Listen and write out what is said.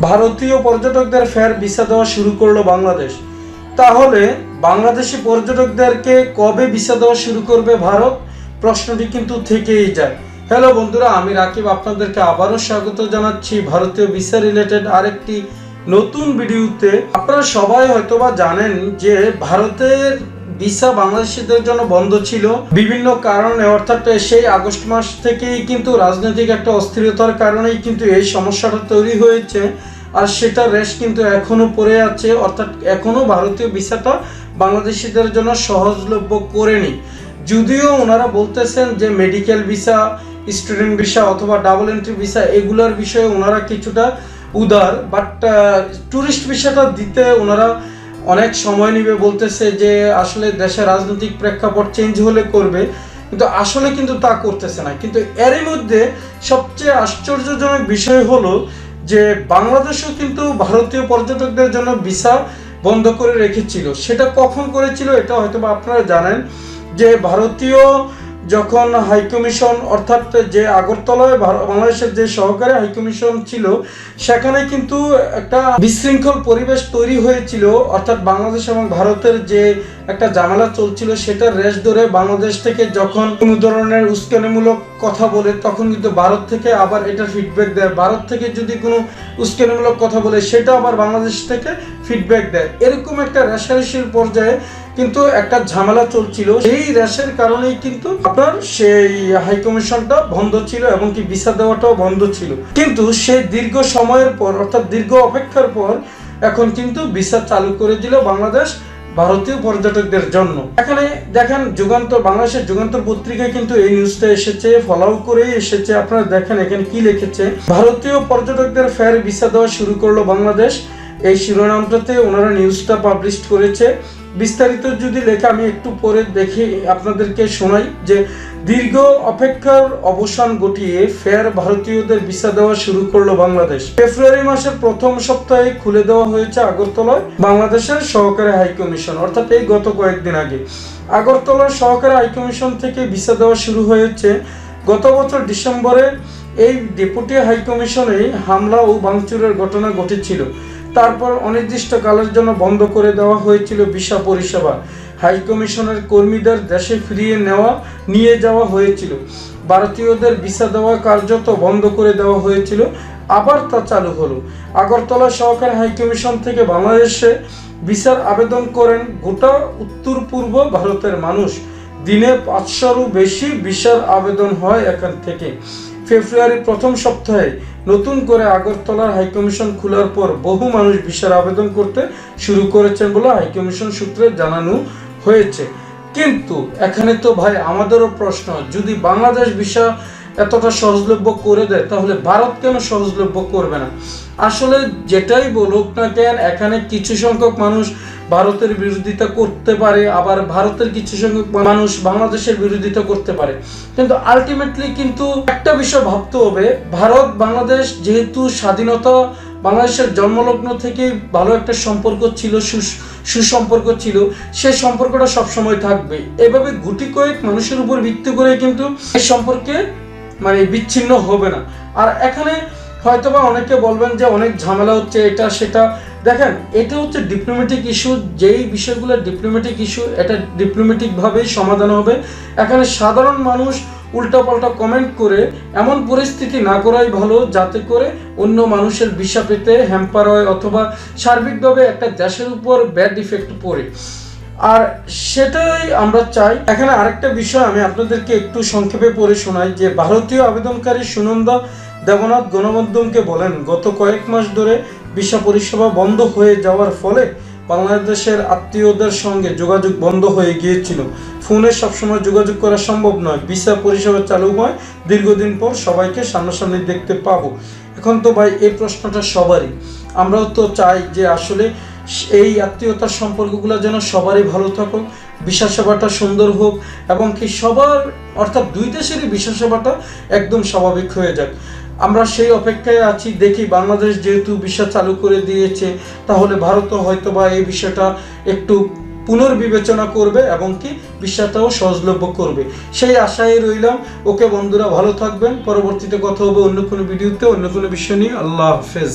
ভারতীয় পর্যটকদের ফের ভিসা দেওয়া শুরু করল বাংলাদেশ। তাহলে বাংলাদেশি পর্যটকদেরকে কবে ভিসা দেওয়া শুরু করবে ভারত? প্রশ্নটি কিন্তু থেকেই যায়। হ্যালো বন্ধুরা, আমি রাকিব, আপনাদেরকে আবারও স্বাগত জানাচ্ছি ভারতীয় ভিসা রিলেটেড আরেকটি নতুন ভিডিওতে। আপনারা সবাই হয়তোবা জানেন যে ভারতের ভিসা বাংলাদেশিদের জন্য বন্ধ ছিল। বিভিন্ন কারণে, অর্থাৎ সেই আগস্ট মাস থেকেই কিন্তু রাজনৈতিক একটা অস্থিরতার কারণেই কিন্তু এই সমস্যাটা তৈরি হয়েছে। আর সেটা রেশ কিন্তু এখনও পড়ে আছে, অর্থাৎ এখনও ভারতীয় ভিসাটা বাংলাদেশিদের জন্য সহজলভ্য করেনি। যদিও ওনারা বলতেছেন যে মেডিকেল ভিসা, স্টুডেন্ট ভিসা অথবা ডাবল এন্ট্রি ভিসা, এগুলোর বিষয়ে ওনারা কিছুটা উদার। বাট ট্যুরিস্ট ভিসাটা দিতে ওনারা অনেক সময় নিবে, বলতেছে যে আসলে দেশের রাজনৈতিক প্রেক্ষাপট চেঞ্জ হলে করবে, কিন্তু আসলে কিন্তু তা করতেছে না। কিন্তু এরই মধ্যে সবচেয়ে আশ্চর্যজনক বিষয় হলো যে বাংলাদেশও কিন্তু ভারতীয় পর্যটকদের জন্য ভিসা বন্ধ করে রেখেছিল। সেটা কখন করেছিল, এটা হয়তো আপনারা জানেন যে ভারতীয় যখন হাইকমিশন অর্থাৎ যে আগরতলায় বাংলাদেশের যে সহকারী হাইকমিশন ছিল, সেখানে কিন্তু একটা বিশৃঙ্খল পরিবেশ তৈরি হয়েছিল, অর্থাৎ বাংলাদেশ এবং ভারতের যে একটা ঝামেলা চলছিল, সেটার রেশ ধরে বাংলাদেশ থেকে যখন কোনো ধরনের উস্কানিমূলক কথা বলে, তখন কিন্তু ভারত থেকে আবার এটা ফিডব্যাক দেয়। ভারত থেকে যদি কোনো উস্কানিমূলক কথা বলে, সেটা আবার বাংলাদেশ থেকে ফিডব্যাক দেয়। এরকম একটা রেশারেশির পর্যায়ে কিন্তু একটা ঝামেলা চলছিল। সেই রেশের কারণেই কিন্তু আপনার সেই হাই কমিশনটা বন্ধ ছিল এবং কি ভিসা দেওয়াটাও বন্ধ ছিল। কিন্তু সেই দীর্ঘ সময়ের পর, অর্থাৎ দীর্ঘ অপেক্ষার পর, এখন কিন্তু ভিসা চালু করে দিল বাংলাদেশ ভারতীয় পর্যটকদের জন্য। এখানে দেখেন যুগান্তর বাংলাদেশের যুগান্তর পত্রিকায় কিন্তু এই নিউজটা এসেছে ফলো করে এসেছে। আপনারা দেখেন এখানে কি লিখেছে? ভারতীয় পর্যটকদের ফের ভিসা দেওয়া শুরু করল বাংলাদেশ। এই শিরোনামটাতে ওনারা নিউজটা পাবলিশ করেছে। বিস্তারিত যদি লেখা, আমি একটু পরে দেখে আপনাদেরকে শোনাই যে দীর্ঘ অপেক্ষার অবসান ঘটিয়ে ফের ভারতীয়দের ভিসা দেওয়া শুরু করল বাংলাদেশ। ফেব্রুয়ারি মাসের প্রথম সপ্তাহে খুলে দেওয়া হয়েছে আগরতলায় বাংলাদেশের সহকারী হাইকমিশন অর্থাৎ এই গত কয়েকদিন আগে। আগরতলার সহকারী হাইকমিশন থেকে ভিসা দেওয়া শুরু হয়েছে গত বছর ডিসেম্বরে। এই ডেপুটি হাইকমিশনে হামলা ও ভাঙচুরের ঘটনা ঘটেছিল। তারপর অনির্দিষ্টকালের জন্য বন্ধ করে দেওয়া হয়েছিল ভিসা পরিষেবা। হাই কমিশনের কর্মীদের দেশে ফিরিয়ে নেওয়া, নিয়ে যাওয়া হয়েছিল। ভারতীয়দের ভিসা দেওয়া কার্যত বন্ধ করে দেওয়া হয়েছিল। আবার তা চালু হলো। আগরতলা সহকারী হাই কমিশন থেকে বাংলাদেশে ভিসার আবেদন করেন গোটা উত্তর পূর্ব ভারতের মানুষ। দিনে পাঁচশোরও বেশি ভিসার আবেদন হয় এখান থেকে। ফেব্রুয়ারি প্রথম সপ্তাহে নতুন করে আগরতলার হাইকমিশন খোলার পর বহু মানুষ ভিসার আবেদন করতে শুরু করেছেন বলে হাইকমিশন সূত্রে জানানো হয়েছে। কিন্তু এখানে তো ভাই আমাদেরও প্রশ্ন, যদি বাংলাদেশ ভিসা এতটা সহজলভ্য করে দেয়, তাহলে ভারত কেন সহজলভ্য করবে না? আসলে যেটাই বলুক না কেন, এখানে কিছু সংখ্যক মানুষ ভারতের বিরোধিতা করতে পারে, আবার ভারতের কিছু সংখ্যক মানুষ বাংলাদেশের বিরোধিতা করতে পারে। কিন্তু আলটিমেটলি কিন্তু একটা বিষয় ভাবতে হবে, ভারত, বাংলাদেশ যেহেতু স্বাধীনতা, বাংলাদেশের জন্মলগ্ন থেকে ভালো একটা সম্পর্ক ছিল সুসম্পর্ক ছিল সেই সম্পর্কটা সবসময় থাকবে। এভাবে গুটি কয়েক মানুষের উপর ভিত্তি করে কিন্তু এই সম্পর্কে মানে বিচ্ছিন্ন হবে না। আর এখানে হয়তোবা অনেকে বলবেন যে অনেক ঝামেলা হচ্ছে এটা, সেটা। দেখেন, এটা হচ্ছে ডিপ্লোম্যাটিক ইস্যু যেই বিষয়গুলো ডিপ্লোম্যাটিক ইস্যু এটা ডিপ্লোম্যাটিকভাবেই সমাধান হবে। এখানে সাধারণ মানুষ উল্টাপাল্টা কমেন্ট করে, এমন পরিস্থিতি না করাই ভালো, যাতে করে অন্য মানুষের বিষা পেতে হ্যাম্পার হয়, অথবা সার্বিকভাবে একটা দেশের উপর ব্যাড ইফেক্ট পড়ে। আর সেটাই আমরা চাই। এখানে আরেকটা বিষয় আমি আপনাদেরকে একটু সংক্ষেপে পড়ে শোনাই যে, ভারতীয় আবেদনকারী সুনন্দা দেবনাথ গণমাধ্যমকে বলেন, গত কয়েক মাস ধরে ভিসা পরিষেবা বন্ধ হয়ে যাওয়ার ফলে বাংলাদেশের আত্মীয়দের সঙ্গে যোগাযোগ বন্ধ হয়ে গিয়েছিল। ফোনে সবসময় যোগাযোগ করা সম্ভব নয়। ভিসা পরিষেবা চালু হয়, দীর্ঘদিন পর সবাইকে সামনাসামনি দেখতে পাবো। এখন তো ভাই, এই প্রশ্নটা সবারই। আমরাও তো চাই যে, আসলে এই আত্মীয়তার সম্পর্কগুলো যেন সবারই ভালো থাকুক ভিসা সেবাটা সুন্দর হোক, এবং কি সবার, অর্থাৎ দুই দেশেরই ভিসা সেবাটা একদম স্বাভাবিক হয়ে যাক। আমরা সেই অপেক্ষায় আছি, দেখি বাংলাদেশ যেহেতু ভিসা চালু করে দিয়েছে, তাহলে ভারতও হয়তো বা এই বিষয়টা একটু পুনর্বিবেচনা করবে এবং কি বিশ্বাসটাও সহজলভ্য করবে। সেই আশায় রইলাম। ওকে বন্ধুরা, ভালো থাকবেন। পরবর্তীতে কথা হবে অন্য কোনো ভিডিওতে, অন্য কোনো বিষয় নিয়ে। আল্লাহ হাফেজ।